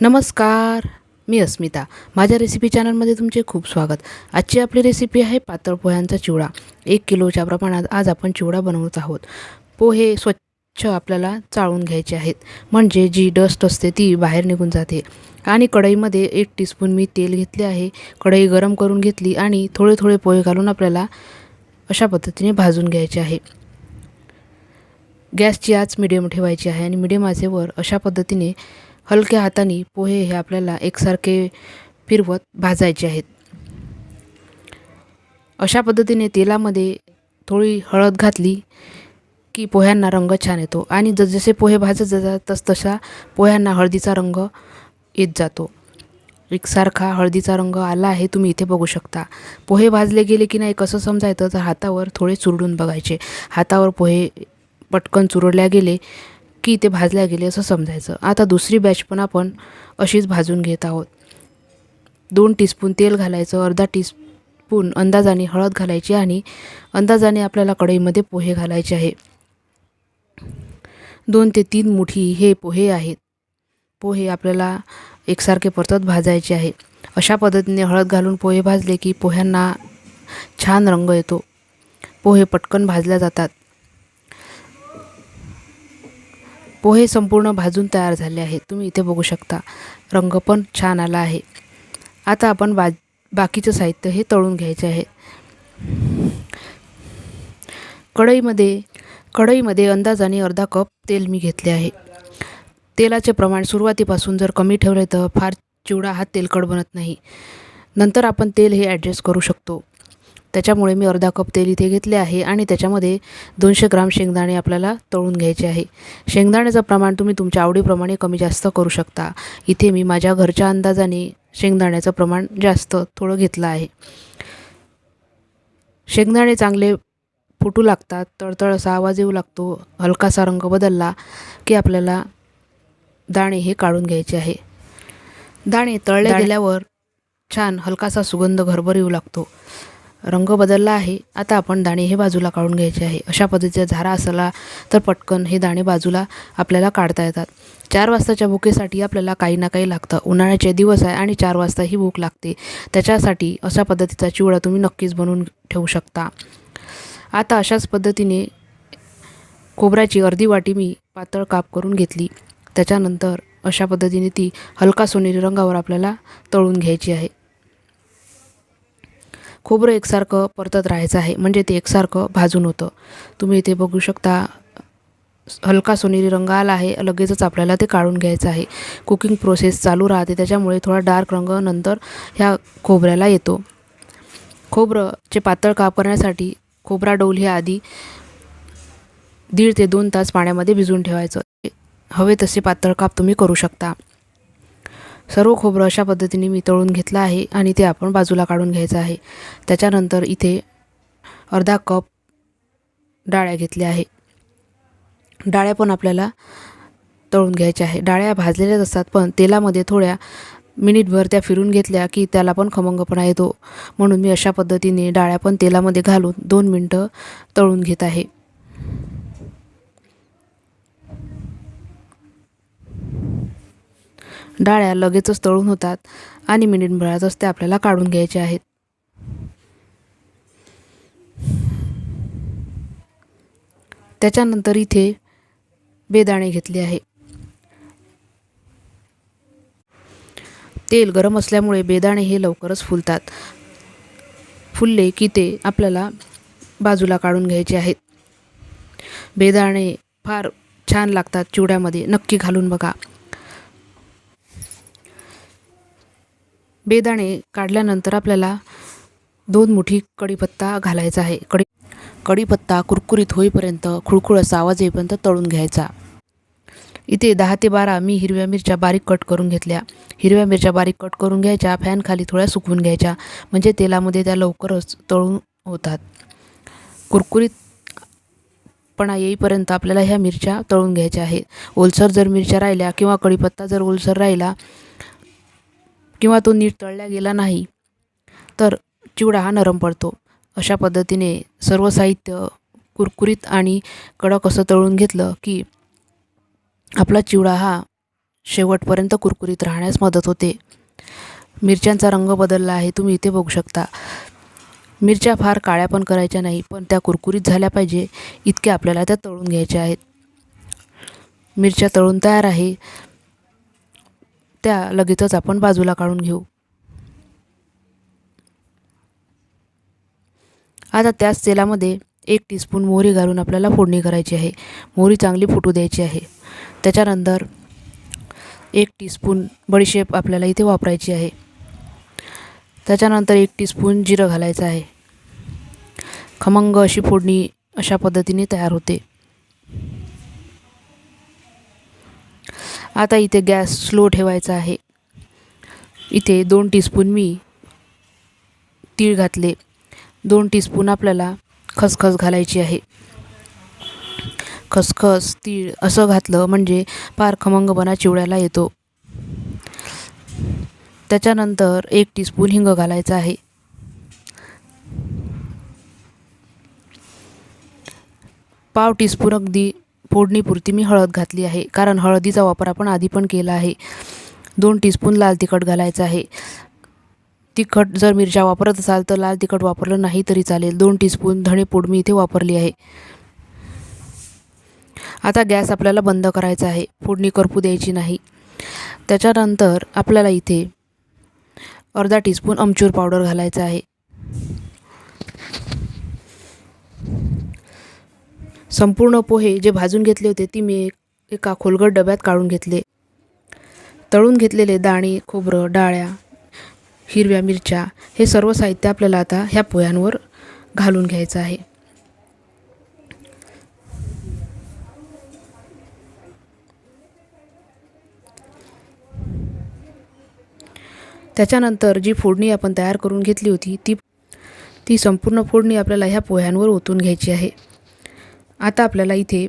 नमस्कार मी अस्मिता. माझ्या रेसिपी चॅनलमध्ये तुमचे खूप स्वागत. आजची आपली रेसिपी आहे पातळ पोह्यांचा चिवडा. एक किलोच्या प्रमाणात आज आपण चिवडा बनवत आहोत. पोहे स्वच्छ आपल्याला चाळून घ्यायचे आहेत. म्हणजे जी डस्ट असते ती बाहेर निघून जाते. आणि कढईमध्ये एक टीस्पून मी तेल घेतले आहे. कढई गरम करून घेतली आणि थोडे थोडे पोहे घालून आपल्याला अशा पद्धतीने भाजून घ्यायचे आहे. गॅसची आच मिडियम ठेवायची आहे आणि मिडियम आचेवर अशा पद्धतीने हलक्या हाताने पोहे हे आपल्याला एकसारखे फिरवत भाजायचे आहेत. अशा पद्धतीने तेलामध्ये थोडी हळद घातली की पोह्यांना रंग छान येतो आणि जसजसे पोहे भाजत जातात तस तसा पोह्यांना हळदीचा रंग येत जातो. एकसारखा हळदीचा रंग आला आहे तुम्ही इथे बघू शकता. पोहे भाजले गेले की नाही कसं समजायचं? तर हातावर थोडे चुरडून बघायचे. हातावर पोहे पटकन चुरडल्या गेले की ते भाजल्या गेले असं समजायचं. आता दुसरी बॅच पण आपण अशीच भाजून घेत आहोत. दोन टीस्पून तेल घालायचं अर्धा टीस्पून अंदाजाने हळद घालायची आणि अंदाजाने आपल्याला कढईमध्ये पोहे घालायचे आहे. दोन ते तीन मुठी हे पोहे आहेत. पोहे आपल्याला एकसारखे परतत भाजायचे आहे. अशा पद्धतीने हळद घालून पोहे भाजले की पोह्यांना छान रंग येतो. पोहे पटकन भाजल्या जातात. पोहे संपूर्ण भाजून तयार झाले आहेत. तुम्ही इथे बघू शकता. रंग पण छान आला आहे. आता आपण बा बाकीचं साहित्य हे तळून घ्यायचे आहे. कढईमध्ये कढईमध्ये अंदाजाने अर्धा कप तेल मी घेतले आहे. तेलाचे प्रमाण सुरुवातीपासून जर कमी ठेवले तर फार चिवडा हा तेलकट बनत नाही. नंतर आपण तेल हे ॲडजस्ट करू शकतो. त्याच्यामुळे मी अर्धा कप तेल इथे घेतले आहे आणि त्याच्यामध्ये दोनशे ग्राम शेंगदाणे आपल्याला तळून घ्यायचे आहे. शेंगदाण्याचं प्रमाण तुम्ही तुमच्या आवडीप्रमाणे कमी जास्त करू शकता. इथे मी माझ्या घरच्या अंदाजाने शेंगदाण्याचं प्रमाण जास्त थोडं घेतलं आहे. शेंगदाणे चांगले फुटू लागतात तळतळ असा आवाज येऊ लागतो हलकासा रंग बदलला की आपल्याला दाणे हे काढून घ्यायचे आहे. दाणे तळले गेल्यावर छान हलकासा सुगंध घरभर येऊ लागतो. रंग बदलला आहे. आता आपण दाणे हे बाजूला काढून घ्यायचे आहे. अशा पद्धतीचा झारा असला तर पटकन हे दाणे बाजूला आपल्याला काढता येतात. चार वाजताच्या भुकेसाठी आपल्याला काही ना काही लागतं. उन्हाळ्याचे दिवस आहे आणि चार वाजता ही भूक लागते. त्याच्यासाठी अशा पद्धतीचा चिवडा तुम्ही नक्कीच बनवून ठेवू शकता. आता अशाच पद्धतीने खोबऱ्याची अर्धी वाटी मी पातळ काप करून घेतली. त्याच्यानंतर अशा पद्धतीने ती हलका सोनेरी रंगावर आपल्याला तळून घ्यायची आहे. खोबरं एकसारखं परतत राहायचं आहे. म्हणजे ते एकसारखं भाजून होतं. तुम्ही इथे बघू शकता हलका सोनेरी रंग आला आहे. लगेचच आपल्याला ते काढून घ्यायचं आहे. कुकिंग प्रोसेस चालू राहते. त्याच्यामुळे थोडा डार्क रंग नंतर ह्या खोबऱ्याला येतो. खोबरंचे पातळ काप करण्यासाठी खोबरा डोल हे आधी दीड ते दोन तास पाण्यामध्ये भिजून ठेवायचं. हवे तसे पातळ काप तुम्ही करू शकता. सर्व खोबरं अशा पद्धतीने मी तळून घेतलं आहे आणि ते आपण बाजूला काढून घ्यायचं आहे. त्याच्यानंतर इथे अर्धा कप डाळ्या घेतल्या आहे. डाळ्या पण आपल्याला तळून घ्यायच्या आहे. डाळ्या भाजलेल्याच असतात पण तेलामध्ये थोड्या मिनिटभर त्या फिरून घेतल्या की त्याला पण खमंगपणा येतो. म्हणून मी अशा पद्धतीने डाळ्या पण तेलामध्ये घालून दोन मिनटं तळून घेत आहे. डाळ्या लगेचच तळून होतात आणि मिनिटभरातच त्या आपल्याला काढून घ्यायच्या आहेत. त्याच्यानंतर इथे बेदाणे घेतले आहे. तेल गरम असल्यामुळे बेदाणे हे लवकरच फुलतात. फुलले की ते आपल्याला बाजूला काढून घ्यायचे आहेत. बेदाणे फार छान लागतात चिवड्यामध्ये. नक्की घालून बघा. बेदाणे काढल्यानंतर आपल्याला दोन मुठी कढीपत्ता घालायचा आहे. कढी कढीपत्ता कुरकुरीत होईपर्यंत खुळखुळ असा आवाज येईपर्यंत तळून घ्यायचा. इथे दहा ते बारा मी हिरव्या मिरच्या बारीक कट करून घेतल्या. हिरव्या मिरच्या बारीक कट करून घ्यायच्या फॅनखाली थोड्या सुकवून घ्यायच्या म्हणजे तेलामध्ये त्या लवकरच तळून होतात. कुरकुरीतपणा येईपर्यंत आपल्याला ह्या मिरच्या तळून घ्यायच्या आहेत. ओलसर जर मिरच्या राहिल्या किंवा कढीपत्ता जर ओलसर राहिला किंवा तो नीट तळला गेला नाही तर चिवडा हा नरम पडतो. अशा पद्धतीने सर्व साहित्य कुरकुरीत आणि कडक असं तळून घेतलं की आपला चिवडा हा शेवटपर्यंत कुरकुरीत राहण्यास मदत होते. मिरच्यांचा रंग बदलला आहे तुम्ही इथे बघू शकता. मिरच्या फार काळ्या पण करायच्या नाही पण त्या कुरकुरीत झाल्या पाहिजे इतके आपल्याला त्या तळून घ्यायच्या आहेत. मिरच्या तळून तयार आहे त्या लगेचच आपण बाजूला काढून घेऊ. आता त्याच तेलामध्ये एक टीस्पून मोहरी घालून आपल्याला फोडणी करायची आहे. मोहरी चांगली फुटू द्यायची आहे. त्याच्यानंतर एक टीस्पून बडीशेप आपल्याला इथे वापरायची आहे. त्याच्यानंतर एक टीस्पून जिरं घालायचं आहे. खमंग अशी फोडणी अशा पद्धतीने तयार होते. आता इथे गॅस स्लो ठेवायचा आहे. इथे दोन टीस्पून मी तीळ घातले. दोन टीस्पून आपल्याला खसखस घालायची आहे. खसखस तीळ असं घातलं म्हणजे पार खमंगपणा चिवड्याला येतो. त्याच्यानंतर एक टीस्पून हिंग घालायचा आहे. पाव टीस्पून अगदी फोडणीपुरती मी हळद घातली आहे. कारण हळदीचा वापर आपण आधी पण केला आहे. दोन टीस्पून लाल तिखट घालायचं आहे. तिखट जर मिरच्या वापरत असाल तर लाल तिखट वापरलं नाही तरी चालेल. दोन टीस्पून धणेपूड मी इथे वापरली आहे. आता गॅस आपल्याला बंद करायचा आहे. फोडणी करपू द्यायची नाही. त्याच्यानंतर आपल्याला इथे अर्धा टीस्पून अमचूर पावडर घालायचा आहे. संपूर्ण पोहे जे भाजून घेतले होते ती मी एक एका खोलगट डब्यात काढून घेतले. तळून घेतलेले दाणे खोबरं डाळ्या हिरव्या मिरच्या हे सर्व साहित्य आपल्याला आता ह्या पोह्यांवर घालून घ्यायचं आहे. त्याच्यानंतर जी फोडणी आपण तयार करून घेतली होती ती ती संपूर्ण फोडणी आपल्याला ह्या पोह्यांवर ओतून घ्यायची आहे. आता आपल्याला इथे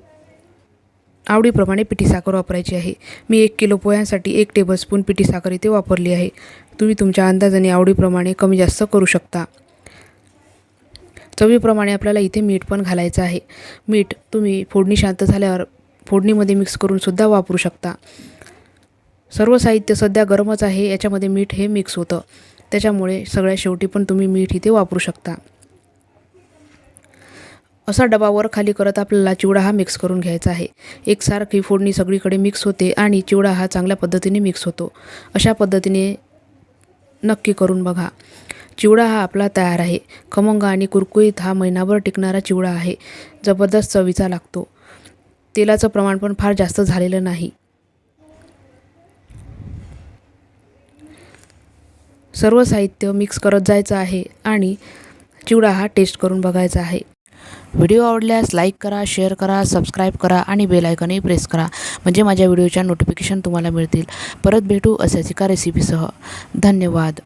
आवडीप्रमाणे पिठी साखर वापरायची आहे. मी एक किलो पोह्यांसाठी एक टेबलस्पून पिठी साखर इथे वापरली आहे. तुम्ही तुमच्या अंदाजाने आवडीप्रमाणे कमी जास्त करू शकता. चवीप्रमाणे आपल्याला इथे मीठ पण घालायचं आहे. मीठ तुम्ही फोडणी शांत झाल्यावर फोडणीमध्ये मिक्स करूनसुद्धा वापरू शकता. सर्व साहित्य सध्या गरमच आहे. याच्यामध्ये मीठ हे मिक्स होतं. त्याच्यामुळे सगळ्या शेवटी पण तुम्ही मीठ इथे वापरू शकता. असा डबा वर खाली करत आपल्याला चिवडा हा मिक्स करून घ्यायचा आहे. एकसारखी फोडणी सगळीकडे मिक्स होते आणि चिवडा हा चांगल्या पद्धतीने मिक्स होतो. अशा पद्धतीने नक्की करून बघा. चिवडा हा आपला तयार आहे. खमंग आणि कुरकुरीत हा महिनाभर टिकणारा चिवडा आहे. जबरदस्त चवीचा लागतो. तेलाचं प्रमाण पण फार जास्त झालेलं नाही. सर्व साहित्य मिक्स करत जायचं आहे आणि चिवडा हा टेस्ट करून बघायचा आहे. व्हिडिओ आवडल्यास लाईक करा शेअर करा सबस्क्राईब करा आणि बेल आयकनही प्रेस करा. म्हणजे माझ्या व्हिडिओच्या नोटिफिकेशन तुम्हाला मिळतील. परत भेटू अशाच एका रेसिपीसह धन्यवाद.